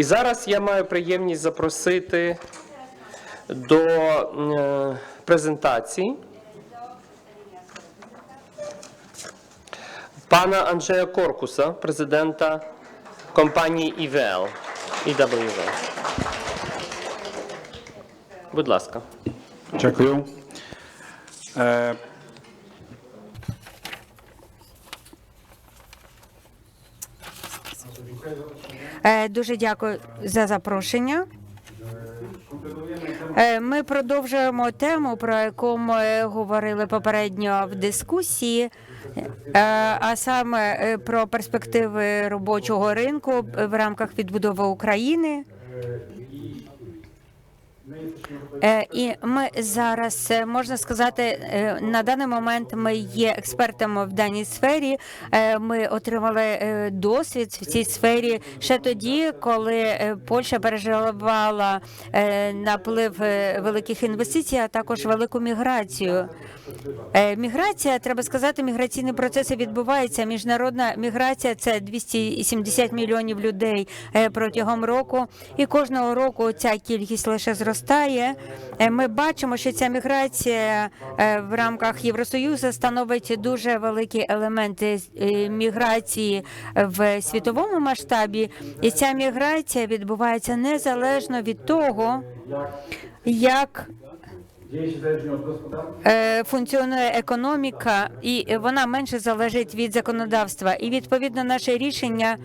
І зараз я маю приємність запросити до е, презентації пана Анджея Коркуса, президента компанії ІВЛ. IWL. Будь ласка. Дякую. Е, Е, Дуже дякую за запрошення. Е, Ми продовжуємо тему, про яку ми говорили попередньо в дискусії, е, а саме е, про перспективи робочого ринку в рамках відбудови України. Е, І ми зараз е, можна сказати, е, на даний момент ми є експертами в даній сфері. Ми отримали досвід в цій сфері ще тоді, коли Польща переживала наплив великих інвестицій, а також велику міграцію. Міграція, треба сказати, міграційні процеси відбуваються. Міжнародна міграція це 270 мільйонів людей протягом року, і кожного року ця кількість лише зростає. Е, Ми бачимо, що ця міграція е, в рамках Євросоюзу становить дуже великі елементи е, міграції в світовому масштабі, і ця міграція відбувається незалежно від того, як функціонує економіка, і вона менше залежить від законодавства. І відповідно наше рішення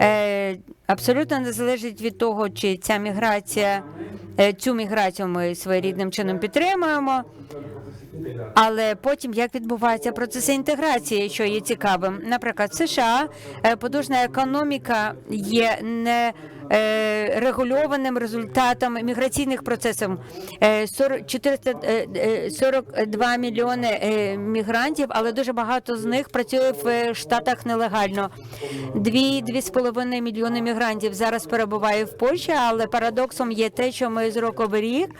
е, абсолютно не залежить від того, чи ця міграція, е, цю міграцію ми своєрідним чином підтримуємо. Але потім як відбуваються процеси інтеграції, що є цікавим, наприклад, США е, потужна економіка є не е, регульованим результатом міграційних процесів. Е, 40, 400, е, е, 42 мільйони е, мігрантів, але дуже багато з них працює в е, штатах нелегально. Дві дві з половиною мільйони мігрантів зараз перебуває в Польщі, але парадоксом є те, що ми з року в рік,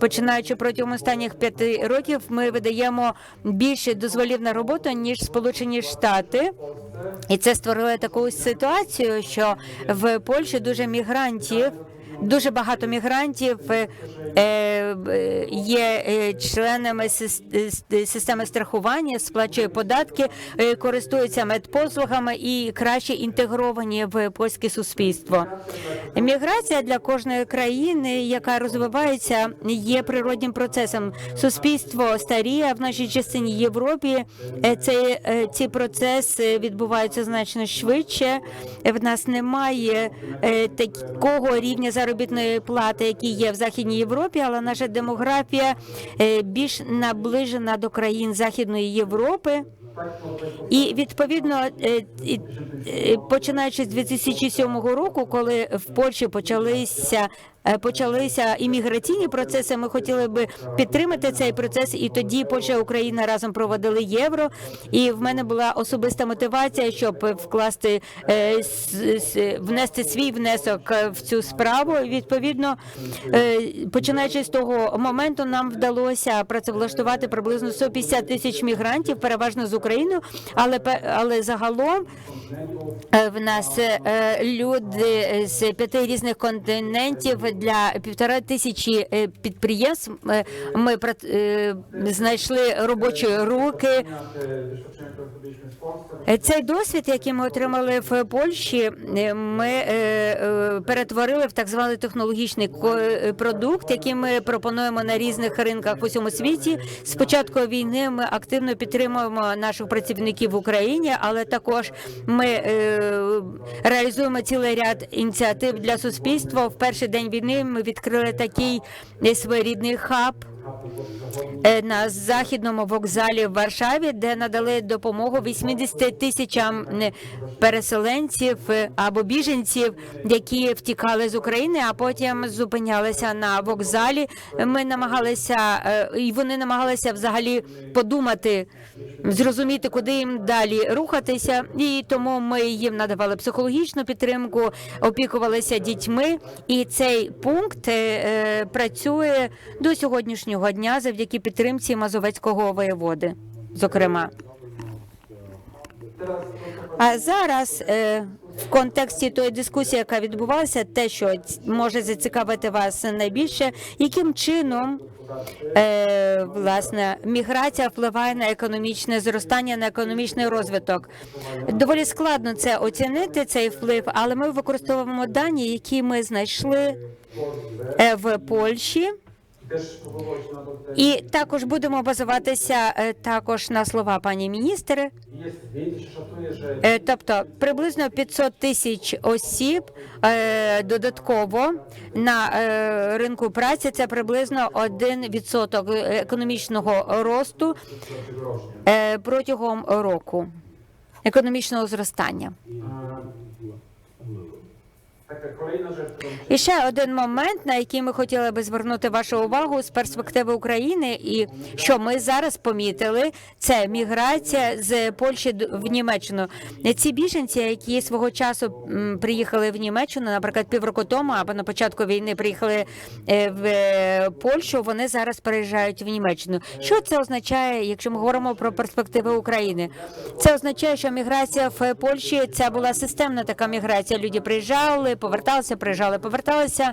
починаючи протягом останніх п'яти років, ми видаємо більше дозволів на роботу ніж Сполучені Штати. І це створило таку ситуацію, що в Польщі дуже мігрантів. Дуже багато мігрантів е, е, є е, членами сис- системи страхування, сплачує податки, користуються медпослугами і краще інтегровані в польське суспільство. Міграція для кожної країни, яка розвивається, є природнім процесом. Суспільство старіє в нашій частині Європі. е, Цей е, ці процеси відбуваються значно швидше. В нас немає такого рівня заробітної плати, які є в Західній Європі, але наша демографія е, більш наближена до країн Західної Європи. І відповідно, е, е, починаючи з 2007 року, коли в Польщі почалися почалися імміграційні процеси, ми хотіли би підтримати цей процес. І тоді Польща і Україна разом проводили євро. І в мене була особиста мотивація, щоб вкласти е, внести свій внесок е, в цю справу. Відповідно, е, починаючи з того моменту, нам вдалося працевлаштувати приблизно 150 тисяч мігрантів, переважно з України, але але загалом е, в нас е, люди з п'яти різних континентів для півтора тисячі е, підприємств. е, Ми е, знайшли робочі руки. Цей досвід, який ми отримали в Польщі, ми перетворили в так званий технологічний продукт, який ми пропонуємо на різних ринках в усьому світі. З початку війни ми активно підтримуємо наших працівників в Україні, але також ми реалізуємо цілий ряд ініціатив для суспільства. В перший день війни ми відкрили такий е, своєрідний хаб на західному вокзалі в Варшаві, де надали допомогу 80 тисячам е, переселенців е, або біженців, які втікали з України, а потім зупинялися на вокзалі. Ми намагалися, е, і вони намагалися взагалі подумати, зрозуміти, куди їм далі рухатися. І тому ми їм надавали психологічну підтримку, опікувалися дітьми. І цей пункт е, е, працює до сьогоднішнього дня завдяки підтримці Мазовецького воєводи, зокрема. А зараз е, в контексті тої дискусії, яка відбувалася, те, що може зацікавити вас найбільше, яким чином е, власне міграція впливає на економічне зростання, на економічний розвиток. Доволі складно це оцінити цей вплив, але ми використовуємо дані, які ми знайшли е, в Польщі. І також будемо базуватися е, також на слова пані міністри. Е, Тобто приблизно 500 тисяч осіб е, додатково на ринку праці. Це приблизно 1% економічного росту протягом року економічного зростання. І ще один момент, на який ми хотіли би звернути вашу увагу з перспективи України, і що ми зараз помітили, це міграція з Польщі в Німеччину. Ці біженці, які свого часу приїхали в Німеччину, наприклад, півроку тому або на початку війни приїхали е, в е, Польщу, вони зараз переїжджають в Німеччину. Що це означає, якщо ми говоримо про перспективи України? Це означає, що міграція в Польщі це була системна така міграція. Люди приїжджали, поверталися, приїжджали, поверталися.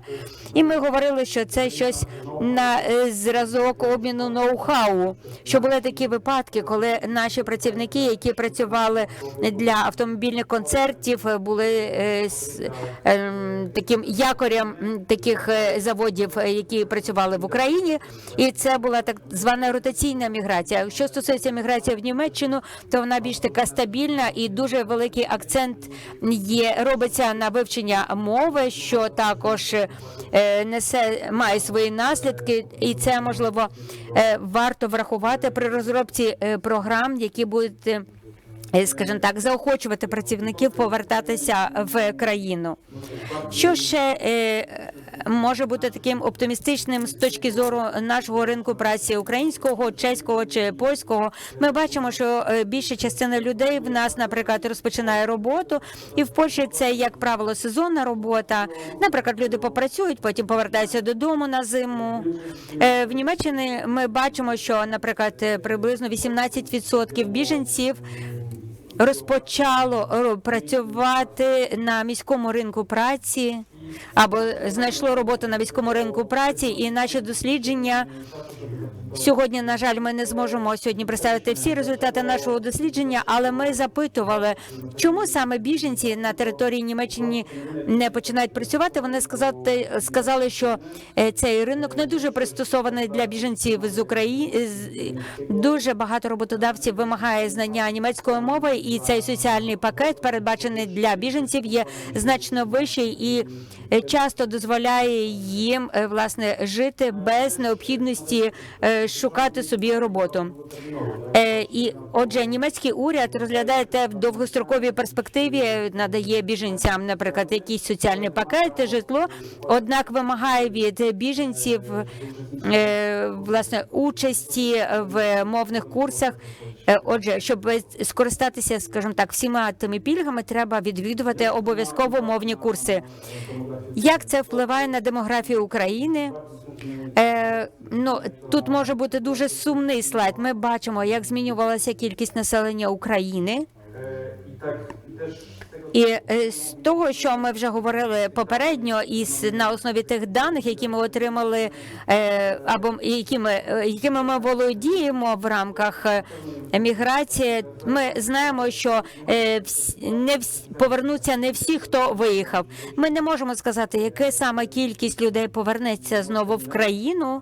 І ми говорили, що це щось на е, зразок обміну ноу-хау. Що були такі випадки, коли наші працівники, які працювали для автомобільних концертів, е, були е, ем, таким якорем таких заводів, які працювали в Україні, і це була так звана ротаційна міграція. Що стосується міграції в Німеччину, то вона більш така стабільна і дуже великий акцент є робиться на вивчення мови, що також е, несе має свої наслідки, і це можливо е, варто врахувати при розробці е, програм, які будуть. Скажімо так, заохочувати працівників повертатися в країну. Що ще може бути таким оптимістичним з точки зору нашого ринку праці українського, чеського чи польського? Ми бачимо, що е, більша частина людей в нас, наприклад, розпочинає роботу, і в Польщі це, як правило, сезонна робота. Наприклад, люди попрацюють, потім повертаються додому на зиму. Е, В Німеччині ми бачимо, що, наприклад, е, приблизно 18% біженців розпочало працювати на міському ринку праці або знайшло роботу на військовому ринку праці, і наші дослідження сьогодні, на жаль, ми не зможемо сьогодні представити всі результати нашого дослідження, але ми запитували, чому саме біженці на території Німеччини не починають працювати. Вони сказати сказали, що е, цей ринок не дуже пристосований для біженців з України. Дуже багато роботодавців вимагає знання німецької мови, і цей соціальний пакет, передбачений для біженців, є значно вищий і е, часто дозволяє їм е, власне жити без необхідності шукати собі роботу. Е, І отже, німецький уряд розглядає те в довгостроковій перспективі, надає біженцям, наприклад, якісь соціальні пакети, житло, однак вимагає від біженців е, власне участі в мовних курсах. Е, Отже, щоб скористатися, скажімо так, всіма тими пільгами, треба відвідувати обов'язково мовні курси. Як це впливає на демографію України? Ну тут може бути дуже сумний слайд. Ми бачимо, як змінювалася кількість населення України. І е, з того, що ми вже говорили попередньо, і на основі тих даних, які ми отримали, е, або якими, е, якими ми володіємо в рамках міграції, ми знаємо, що не вс- повернуться не всі, хто виїхав. Ми не можемо сказати, яка саме кількість людей повернеться знову в країну.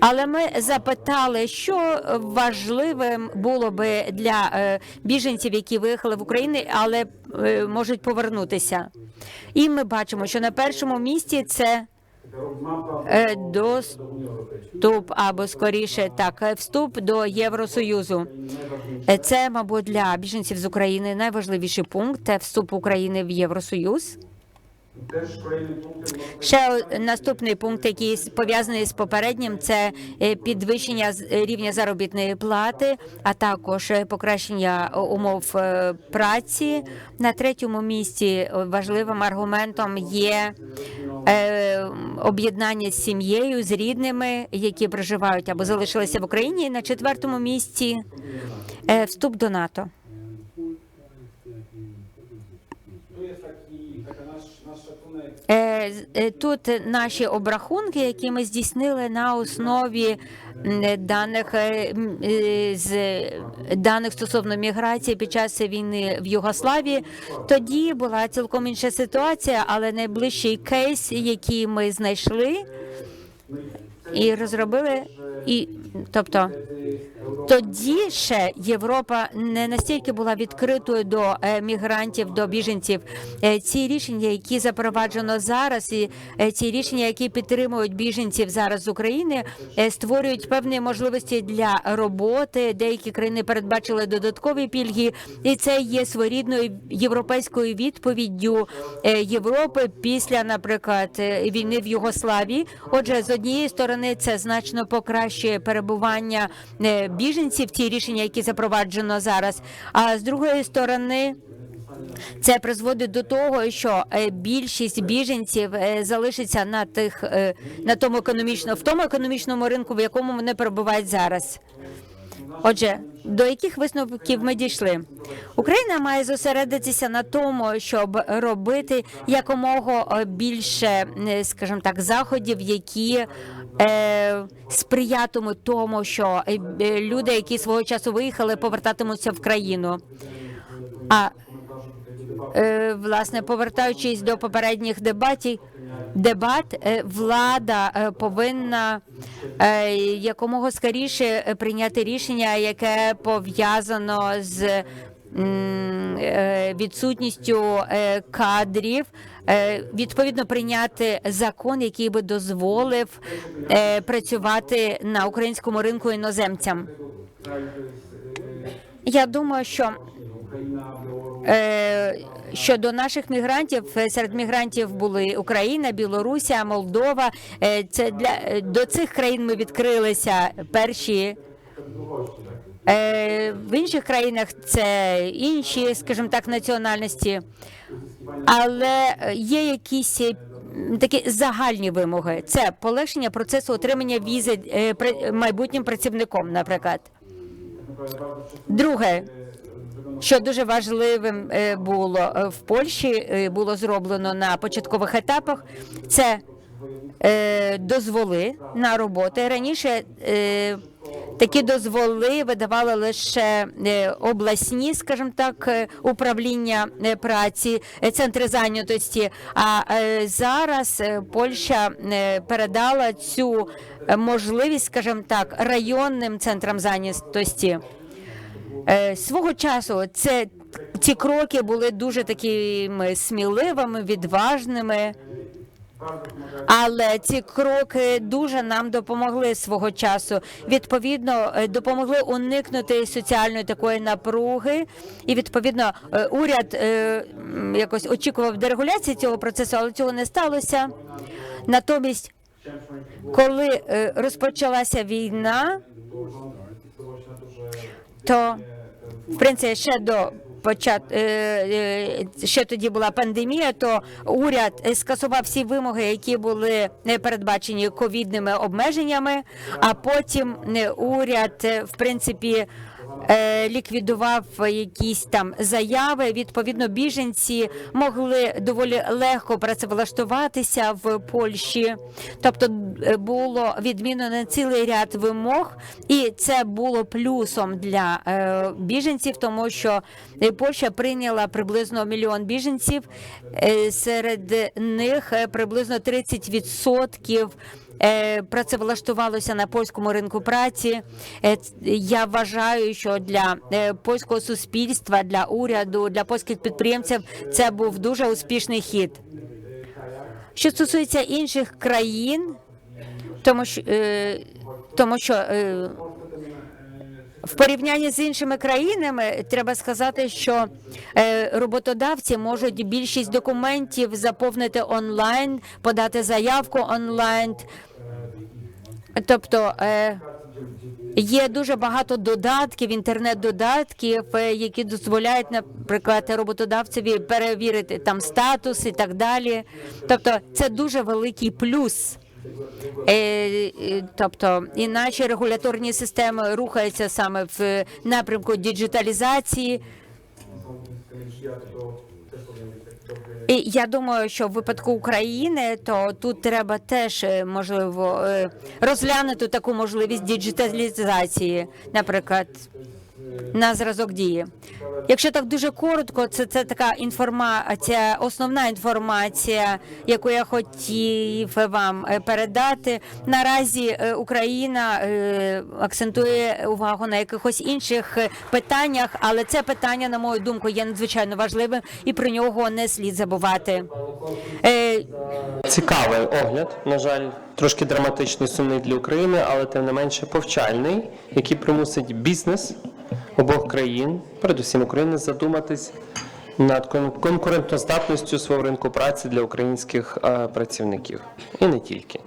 Але ми запитали, що важливим було би для е, біженців, які виїхали в Україну, але е, можуть повернутися. І ми бачимо, що на першому місці це е, доступ або скоріше так, вступ до Євросоюзу. Це, мабуть, для біженців з України найважливіший пункт це вступ України в Євросоюз. Ще наступний пункт, який пов'язаний з попереднім, це е, підвищення рівня заробітної плати, а також е, покращення умов е, праці. На третьому місці важливим аргументом є об'єднання з сім'єю, з рідними, які проживають або залишилися в Україні. На четвертому місці вступ до НАТО. Е, з- е, Тут наші обрахунки, які ми здійснили на основі даних е, е, з даних стосовно міграції під час війни в Югославії. Тоді була цілком інша ситуація, але найближчий кейс, який ми знайшли і розробили, і тобто. Тоді ще Європа не настільки була відкритою до е, мігрантів, до біженців. Е, Ці рішення, які запроваджено зараз, і е, ці рішення, які підтримують біженців зараз з України, створюють певні можливості для роботи. Деякі країни передбачили додаткові пільги, і це є своєрідною європейською відповіддю Європи після, наприклад, війни в Югославії. Отже, з однієї сторони це значно покращує перебування біженців, ті рішення, які запроваджено зараз. А з другої сторони. Це призводить до того, що е, більшість біженців е, залишиться на тих е, на тому економічно в тому економічному ринку, в якому вони перебувають зараз. Отже, до яких висновків ми дійшли? Україна має зосередитися на тому, щоб робити якомога е, більше, е, скажімо так, заходів, які е, сприятимуть тому, що е, люди, які свого часу виїхали, повертатимуться в країну. А е, власне, повертаючись до попередніх дебатів, дебат, е, влада е, повинна е, якомога скоріше прийняти рішення, яке пов'язано з відсутністю кадрів. Відповідно прийняти закон, який би дозволив працювати на українському ринку іноземцям. Я думаю, що Щодо наших мігрантів, е, серед мігрантів були Україна, Білорусія, Молдова. Е, Це для е, до цих країн ми відкрилися перші. Е, В інших країнах це інші, скажімо так, національності, але е, є якісь е, такі загальні вимоги. Це полегшення процесу отримання візи е, майбутнім працівником, наприклад. Друге, що дуже важливим е, було е, в Польщі, е, було зроблено на початкових етапах, це дозволи на роботи. Раніше такі дозволи видавали лише обласні, скажімо так, управління праці, центри зайнятості. А зараз Польща передала цю можливість, скажімо так, районним центрам зайнятості. Е, Свого часу це ці кроки були дуже такими сміливими, відважними. Але ці кроки дуже нам допомогли свого часу. Відповідно, е, допомогли уникнути соціальної такої напруги, і відповідно е, уряд якось очікував дерегуляції цього процесу, але цього не сталося. Натомість, коли розпочалася війна, то в принципі ще до почат е, е, ще тоді була пандемія, то уряд скасував всі вимоги, які були передбачені ковідними обмеженнями. А потім е, уряд, в принципі. Е, Ліквідував якісь там заяви. Відповідно, біженці могли доволі легко працевлаштуватися в Польщі. Тобто е, було відмінено цілий ряд вимог, і це було плюсом для е, біженців, тому що Польща прийняла приблизно мільйон біженців. Серед них приблизно 30% е, працевлаштувалося на польському ринку праці. Е, Я вважаю, що для е, польського суспільства, для уряду, для польських підприємців це був дуже успішний хід. Що стосується інших країн, тому що, е, тому що е, в порівнянні з іншими країнами треба сказати, що е, роботодавці можуть більшість документів заповнити онлайн, подати заявку онлайн. Тобто е, є дуже багато додатків, інтернет-додатків, е, які дозволяють, наприклад, роботодавцеві перевірити там статус і так далі. Тобто, це дуже великий плюс. Е, е, Тобто, і регуляторні системи рухаються саме в напрямку діджиталізації. І я думаю, що в випадку України, то тут треба теж е, можливо розглянути таку можливість діджиталізації, наприклад, на зразок дії. Якщо так дуже коротко, це, це така інформація, основна інформація, яку я хотів вам е, передати. Наразі е, Україна е, акцентує увагу на якихось інших питаннях, але це питання, на мою думку, є надзвичайно важливим, і про нього не слід забувати. Цікавий огляд, на жаль, трошки драматичний, сумний для України, але тим не менше повчальний, який примусить бізнес обох країн, передусім України, задуматись над кон- конкурентоздатністю свого ринку праці для українських е, працівників. І не тільки.